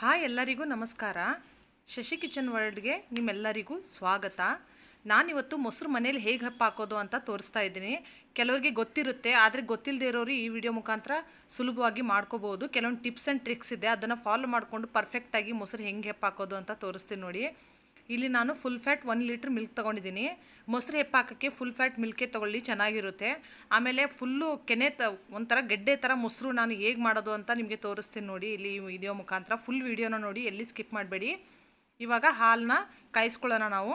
Hi ಎಲ್ಲರಿಗೂ ನಮಸ್ಕಾರ. Shashi kitchen ವರ್ಲ್ಡ್ಗೆ ನಿಮ್ಮೆಲ್ಲರಿಗೂ ಸ್ವಾಗತ. ನಾನಿವತ್ತು ಮೊಸರು ಮನೇಲಿ ಹೇಗೆ ಹಪ್ಪ ಹಾಕೋದು ಅಂತ ತೋರಿಸ್ತಾ ಇದ್ದೀನಿ. ಕೆಲವರಿಗೆ ಗೊತ್ತಿರುತ್ತೆ, ಆದರೆ ಗೊತ್ತಿಲ್ಲದೆ ಇರೋರು ಈ ವಿಡಿಯೋ ಮುಖಾಂತರ ಸುಲಭವಾಗಿ ಮಾಡ್ಕೋಬೋದು. ಕೆಲವೊಂದು ಟಿಪ್ಸ್ ಆ್ಯಂಡ್ ಟ್ರಿಕ್ಸ್ ಇದೆ, ಅದನ್ನು ಫಾಲೋ ಮಾಡಿಕೊಂಡು ಪರ್ಫೆಕ್ಟಾಗಿ ಮೊಸರು ಹೆಂಗೆ ಹೆಪ್ಪ ಹಾಕೋದು ಅಂತ ತೋರಿಸ್ತೀನಿ ನೋಡಿ. ಇಲ್ಲಿ ನಾನು full fat one litre milk ತೊಗೊಂಡಿದ್ದೀನಿ. ಮೊಸರು ಹೆಪ್ಪು ಹಾಕೋಕ್ಕೆ ಫುಲ್ ಫ್ಯಾಟ್ ಮಿಲ್ಕೇ ತೊಗೊಳ್ಳಿ, ಚೆನ್ನಾಗಿರುತ್ತೆ. ಆಮೇಲೆ ಫುಲ್ಲು ಕೆನೆ ತ, ಒಂಥರ ಗೆಡ್ಡೆ ಥರ ಮೊಸರು ನಾನು ಹೇಗೆ ಮಾಡೋದು ಅಂತ ನಿಮಗೆ ತೋರಿಸ್ತೀನಿ ನೋಡಿ. ಇಲ್ಲಿ ವಿಡಿಯೋ ಮುಖಾಂತರ ಫುಲ್ ವಿಡಿಯೋನ ನೋಡಿ, ಎಲ್ಲಿ ಸ್ಕಿಪ್ ಮಾಡಬೇಡಿ. ಇವಾಗ ಹಾಲನ್ನ ಕಾಯಿಸ್ಕೊಳ್ಳೋಣ ನಾವು.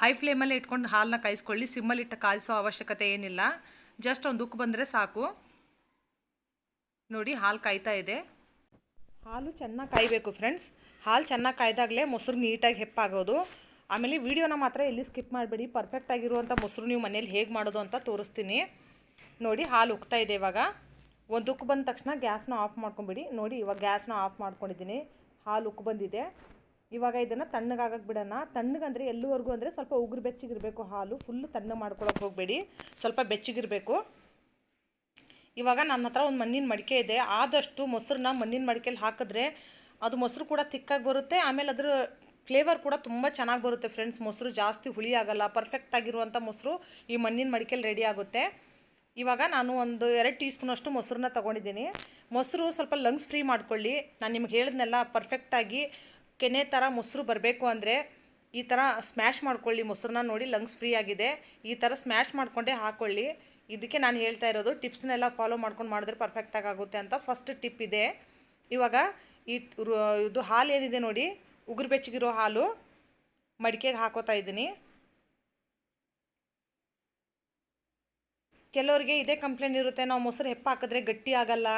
ಹೈ ಫ್ಲೇಮಲ್ಲಿ ಇಟ್ಕೊಂಡು ಹಾಲನ್ನ ಕಾಯಿಸ್ಕೊಳ್ಳಿ ಸಿಮ್ಮಲ್ಲಿಟ್ಟು ಕಾಯಿಸೋ ಅವಶ್ಯಕತೆ ಏನಿಲ್ಲ. ಜಸ್ಟ್ ಒಂದು ಉಕ್ಕು ಬಂದರೆ ಸಾಕು. ನೋಡಿ, ಹಾಲು ಕಾಯ್ತಾ ಇದೆ. ಹಾಲು ಚೆನ್ನಾಗಿ ಕಾಯಬೇಕು ಫ್ರೆಂಡ್ಸ್ ಹಾಲು ಚೆನ್ನಾಗಿ ಕಾಯ್ದಾಗಲೇ ಮೊಸರು ನೀಟಾಗಿ ಹೆಪ್ಪಾಗೋದು. ಆಮೇಲೆ ವಿಡಿಯೋನ ಮಾತ್ರ ಎಲ್ಲಿ ಸ್ಕಿಪ್ ಮಾಡಬೇಡಿ. ಪರ್ಫೆಕ್ಟ್ ಆಗಿರುವಂಥ ಮೊಸರು ನೀವು ಮನೇಲಿ ಹೇಗೆ ಮಾಡೋದು ಅಂತ ತೋರಿಸ್ತೀನಿ. ನೋಡಿ ಹಾಲು ಉಕ್ತಾ ಇದೆ ಇವಾಗ. ಒಂದು ಉಕ್ಕು ಬಂದ ತಕ್ಷಣ ಗ್ಯಾಸ್ನ ಆಫ್ ಮಾಡ್ಕೊಂಬಿಡಿ. ನೋಡಿ ಇವಾಗ ಗ್ಯಾಸ್ನ ಆಫ್ ಮಾಡ್ಕೊಂಡಿದ್ದೀನಿ. ಹಾಲು ಉಕ್ಕು ಬಂದಿದೆ. ಇವಾಗ ಇದನ್ನು ತಣ್ಣಗಾಗಕ್ಕೆ ಬಿಡೋಣ. ತಣ್ಣಗಂದರೆ ಎಲ್ಲವರೆಗೂ ಅಂದರೆ ಸ್ವಲ್ಪ ಉಗುರು ಬೆಚ್ಚಗಿರಬೇಕು ಹಾಲು. ಫುಲ್ಲು ತಣ್ಣಗೆ ಮಾಡ್ಕೊಳಕ್ಕೆ ಹೋಗಬೇಡಿ. ಸ್ವಲ್ಪ ಬೆಚ್ಚಗಿರಬೇಕು. ಇವಾಗ ನನ್ನ ಹತ್ರ ಒಂದು ಮಣ್ಣಿನ ಮಡಿಕೆ ಇದೆ. ಆದಷ್ಟು ಮೊಸರನ್ನ ಮಣ್ಣಿನ ಮಡಿಕೆಯಲ್ಲಿ ಹಾಕಿದ್ರೆ ಅದು ಮೊಸರು ಕೂಡ ತಿಕ್ಕಾಗಿ ಬರುತ್ತೆ. ಆಮೇಲೆ ಅದರ ಫ್ಲೇವರ್ ಕೂಡ ತುಂಬ ಚೆನ್ನಾಗಿ ಬರುತ್ತೆ ಫ್ರೆಂಡ್ಸ್. ಮೊಸರು ಜಾಸ್ತಿ ಹುಳಿ ಆಗಲ್ಲ, ಪರ್ಫೆಕ್ಟ್ ಆಗಿರುವಂಥ ಮೊಸರು ಈ ಮಣ್ಣಿನ ಮಡಿಕೆಯಲ್ಲಿ ರೆಡಿ ಆಗುತ್ತೆ. ಇವಾಗ ನಾನು ಒಂದು ಎರಡು ಟೀ ಸ್ಪೂನಷ್ಟು ಮೊಸರನ್ನ ತೊಗೊಂಡಿದ್ದೀನಿ. ಮೊಸರು ಸ್ವಲ್ಪ ಲಂಗ್ಸ್ ಫ್ರೀ ಮಾಡ್ಕೊಳ್ಳಿ. ನಾನು ನಿಮ್ಗೆ ಹೇಳಿದ್ನೆಲ್ಲ ಪರ್ಫೆಕ್ಟಾಗಿ ಕೆನೆ ಥರ ಮೊಸರು ಬರಬೇಕು ಅಂದರೆ ಈ ಥರ ಸ್ಮ್ಯಾಶ್ ಮಾಡ್ಕೊಳ್ಳಿ ಮೊಸರನ್ನ ನೋಡಿ ಲಂಗ್ಸ್ ಫ್ರೀ ಆಗಿದೆ. ಈ ಥರ ಸ್ಮ್ಯಾಶ್ ಮಾಡಿಕೊಂಡೇ ಹಾಕ್ಕೊಳ್ಳಿ ಇದಕ್ಕೆ ನಾನು ಹೇಳ್ತಾ ಇರೋದು, ಟಿಪ್ಸ್ನೆಲ್ಲ ಫಾಲೋ ಮಾಡ್ಕೊಂಡು ಮಾಡಿದ್ರೆ ಪರ್ಫೆಕ್ಟಾಗಿ ಆಗುತ್ತೆ ಅಂತ ಫಸ್ಟ್ ಟಿಪ್ ಇದೆ. ಇವಾಗ ಈ ಇದು ಹಾಲು ಏನಿದೆ ನೋಡಿ, ಉಗುರು ಬೆಚ್ಚಗಿರೋ ಹಾಲು ಮಡಿಕೆಗೆ ಹಾಕೋತಾ ಇದ್ದೀನಿ. ಕೆಲವರಿಗೆ ಇದೇ ಕಂಪ್ಲೇಂಟ್ ಇರುತ್ತೆ, ನಾವು ಮೊಸರು ಹೆಪ್ಪ ಹಾಕಿದ್ರೆ ಗಟ್ಟಿ ಆಗಲ್ಲ,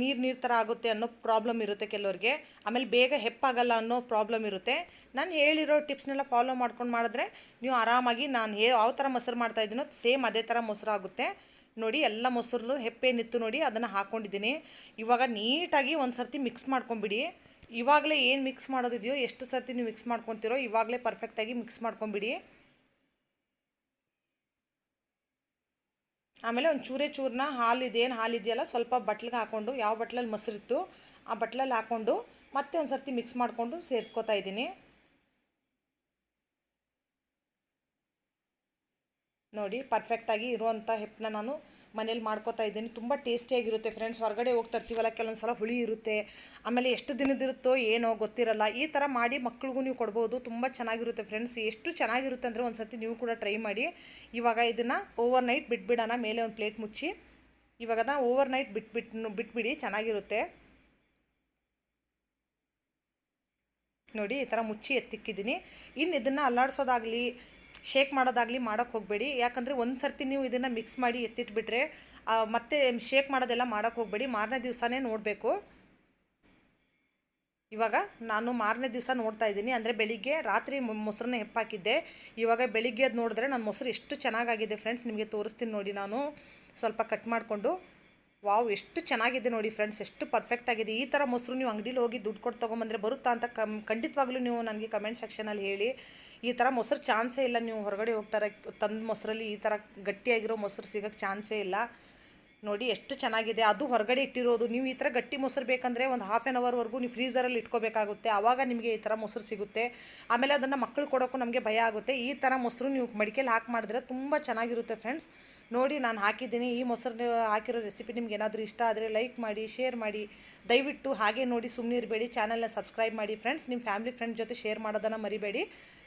ನೀರು ನೀರು ಥರ ಆಗುತ್ತೆ ಅನ್ನೋ ಪ್ರಾಬ್ಲಮ್ ಇರುತ್ತೆ ಕೆಲವರಿಗೆ. ಆಮೇಲೆ ಬೇಗ ಹೆಪ್ಪಾಗಲ್ಲ ಅನ್ನೋ ಪ್ರಾಬ್ಲಮ್ ಇರುತ್ತೆ. ನಾನು ಹೇಳಿರೋ ಟಿಪ್ಸ್ನೆಲ್ಲ ಫಾಲೋ ಮಾಡ್ಕೊಂಡು ಮಾಡಿದ್ರೆ ನೀವು ಆರಾಮಾಗಿ, ನಾನು ಹೇ, ಯಾವ ಥರ ಮೊಸರು ಮಾಡ್ತಾ ಇದ್ದೀನೋ ಸೇಮ್ ಅದೇ ಥರ ಮೊಸರು ಆಗುತ್ತೆ. ನೋಡಿ, ಎಲ್ಲ ಮೊಸರು ಹೆಪ್ಪೇನಿತ್ತು ನೋಡಿ, ಅದನ್ನು ಹಾಕ್ಕೊಂಡಿದ್ದೀನಿ ಇವಾಗ ನೀಟಾಗಿ ಒಂದು ಸರ್ತಿ ಮಿಕ್ಸ್ ಮಾಡ್ಕೊಂಬಿಡಿ. ಇವಾಗಲೇ ಏನು ಮಿಕ್ಸ್ ಮಾಡೋದಿದೆಯೋ, ಎಷ್ಟು ಸರ್ತಿ ನೀವು ಮಿಕ್ಸ್ ಮಾಡ್ಕೊತೀರೋ, ಇವಾಗಲೇ ಪರ್ಫೆಕ್ಟಾಗಿ ಮಿಕ್ಸ್ ಮಾಡ್ಕೊಂಬಿಡಿ. ಆಮೇಲೆ ಒಂದು ಚೂರೇ ಚೂರನ್ನ ಹಾಲು ಇದೇನು ಹಾಲು ಇದೆಯಲ್ಲ ಸ್ವಲ್ಪ ಬಟ್ಲಿಗೆ ಹಾಕ್ಕೊಂಡು ಯಾವ ಬಟ್ಲಲ್ಲಿ ಮೊಸರಿತ್ತು ಆ ಬಟ್ಲಲ್ಲಿ ಹಾಕ್ಕೊಂಡು ಮತ್ತೆ ಒಂದು ಸರ್ತಿ ಮಿಕ್ಸ್ ಮಾಡಿಕೊಂಡು ಸೇರಿಸ್ಕೊತಾ ಇದ್ದೀನಿ. ನೋಡಿ ಪರ್ಫೆಕ್ಟಾಗಿ ಇರುವಂಥ ಹೆಪ್ಪನ್ನ ನಾನು ಮನೇಲಿ ಮಾಡ್ಕೋತಾ ಇದ್ದೀನಿ. ತುಂಬ ಟೇಸ್ಟಿಯಾಗಿರುತ್ತೆ ಫ್ರೆಂಡ್ಸ್ ಹೊರಗಡೆ ಇರ್ತೀವಲ್ಲ ಕೆಲವೊಂದು ಸಲ ಹುಳಿ ಇರುತ್ತೆ. ಆಮೇಲೆ ಎಷ್ಟು ದಿನದಿರುತ್ತೋ ಏನೋ ಗೊತ್ತಿರಲ್ಲ. ಈ ಥರ ಮಾಡಿ ಮಕ್ಳಿಗೂ ನೀವು ಕೊಡ್ಬೋದು. ತುಂಬ ಚೆನ್ನಾಗಿರುತ್ತೆ ಫ್ರೆಂಡ್ಸ್ ಎಷ್ಟು ಚೆನ್ನಾಗಿರುತ್ತೆ ಅಂದರೆ ಒಂದು ಸರ್ತಿ ನೀವು ಕೂಡ ಟ್ರೈ ಮಾಡಿ. ಇವಾಗ ಇದನ್ನು ಓವರ್ ನೈಟ್ ಬಿಟ್ಬಿಡೋಣ. ಮೇಲೆ ಒಂದು ಪ್ಲೇಟ್ ಮುಚ್ಚಿ. ಇವಾಗ ಅದನ್ನು ಓವರ್ ನೈಟ್ ಬಿಟ್ಬಿಟ್ಟು ಬಿಟ್ಬಿಡಿ, ಚೆನ್ನಾಗಿರುತ್ತೆ. ನೋಡಿ, ಈ ಥರ ಮುಚ್ಚಿ ಎತ್ತಿಕ್ಕಿದ್ದೀನಿ. ಇನ್ನು ಇದನ್ನು ಅಲ್ಲಾಡ್ಸೋದಾಗಲಿ ಶೇಕ್ ಮಾಡೋದಾಗಲಿ ಮಾಡೋಕ್ಕೆ ಹೋಗಬೇಡಿ. ಯಾಕಂದರೆ ಒಂದು ಸರ್ತಿ ನೀವು ಇದನ್ನು ಮಿಕ್ಸ್ ಮಾಡಿ ಎತ್ತಿಟ್ಬಿಟ್ರೆ ಮತ್ತೆ ಶೇಕ್ ಮಾಡೋದೆಲ್ಲ ಮಾಡೋಕ್ಕೆ ಹೋಗಬೇಡಿ. ಮಾರನೇ ದಿವಸನೇ ನೋಡಬೇಕು. ಇವಾಗ ನಾನು ಮಾರನೇ ದಿವಸ ನೋಡ್ತಾ ಇದ್ದೀನಿ. ಅಂದರೆ ಬೆಳಿಗ್ಗೆ ರಾತ್ರಿ ಮೊಸರನ್ನ ಹೆಪ್ಪಾಕಿದ್ದೆ. ಇವಾಗ ಬೆಳಿಗ್ಗೆ ಅದು ನೋಡಿದ್ರೆ ನನ್ನ ಮೊಸರು ಎಷ್ಟು ಚೆನ್ನಾಗಾಗಿದೆ ಫ್ರೆಂಡ್ಸ್ ನಿಮಗೆ ತೋರಿಸ್ತೀನಿ ನೋಡಿ ನಾನು. ಸ್ವಲ್ಪ ಕಟ್ ಮಾಡಿಕೊಂಡು. ವಾವ್, ಎಷ್ಟು ಚೆನ್ನಾಗಿದೆ ನೋಡಿ ಫ್ರೆಂಡ್ಸ್ ಎಷ್ಟು ಪರ್ಫೆಕ್ಟ್ ಆಗಿದೆ. ಈ ಥರ ಮೊಸರು ನೀವು ಅಂಗಡೀಲಿ ಹೋಗಿ ದುಡ್ಡು ಕೊಟ್ಟು ತೊಗೊಂಬಂದರೆ ಬರುತ್ತಾ ಅಂತ ಕಮ್ ಖಂಡಿತವಾಗ್ಲೂ ನೀವು ನನಗೆ ಕಮೆಂಟ್ ಸೆಕ್ಷನಲ್ಲಿ ಹೇಳಿ. ಈ ಥರ ಮೊಸರು ಚಾನ್ಸೇ ಇಲ್ಲ. ನೀವು ಹೊರಗಡೆ ಹೋಗ್ತಾರೆ, ತಂದ ಮೊಸರಲ್ಲಿ ಈ ಥರ ಗಟ್ಟಿಯಾಗಿರೋ ಮೊಸರು ಸಿಗೋಕ್ಕೆ ಚಾನ್ಸೇ ಇಲ್ಲ. ನೋಡಿ ಎಷ್ಟು ಚೆನ್ನಾಗಿದೆ. ಅದು ಹೊರಗಡೆ ಇಟ್ಟಿರೋದು. ನೀವು ಈ ಥರ ಗಟ್ಟಿ ಮೊಸರು ಬೇಕಂದರೆ ಒಂದು ಹಾಫ್ ಆ್ಯನ್ ಅವರ್ವರೆಗೂ ನೀವು ಫ್ರೀಸರಲ್ಲಿ ಇಟ್ಕೋಬೇಕಾಗುತ್ತೆ. ಆವಾಗ ನಿಮಗೆ ಈ ಥರ ಮೊಸರು ಸಿಗುತ್ತೆ. ಆಮೇಲೆ ಅದನ್ನು ಮಕ್ಕಳು ಕೊಡೋಕ್ಕೂ ನಮಗೆ ಭಯ ಆಗುತ್ತೆ. ಈ ಥರ ಮೊಸರು ನೀವು ಮಡಿಕೆಯಲ್ಲಿ ಹಾಕಿ ಮಾಡಿದ್ರೆ ತುಂಬ ಚೆನ್ನಾಗಿರುತ್ತೆ ಫ್ರೆಂಡ್ಸ್ ನೋಡಿ ನಾನು ಹಾಕಿದ್ದೀನಿ. ಈ ಮೊಸರು ಹಾಕಿರೋ ರೆಸಿಪಿ ನಿಮ್ಗೆ ಏನಾದರೂ ಇಷ್ಟ ಆದರೆ ಲೈಕ್ ಮಾಡಿ ಶೇರ್ ಮಾಡಿ. ದಯವಿಟ್ಟು ಹಾಗೆ ನೋಡಿ ಸುಮ್ಮನೆ ಇರಬೇಡಿ ಚಾನಲ್ನ ಸಬ್ಸ್ಕ್ರೈಬ್ ಮಾಡಿ ಫ್ರೆಂಡ್ಸ್ ನಿಮ್ಮ ಫ್ಯಾಮಿಲಿ ಫ್ರೆಂಡ್ ಜೊತೆ ಶೇರ್ ಮಾಡೋದನ್ನು ಮರಿಬೇಡಿ.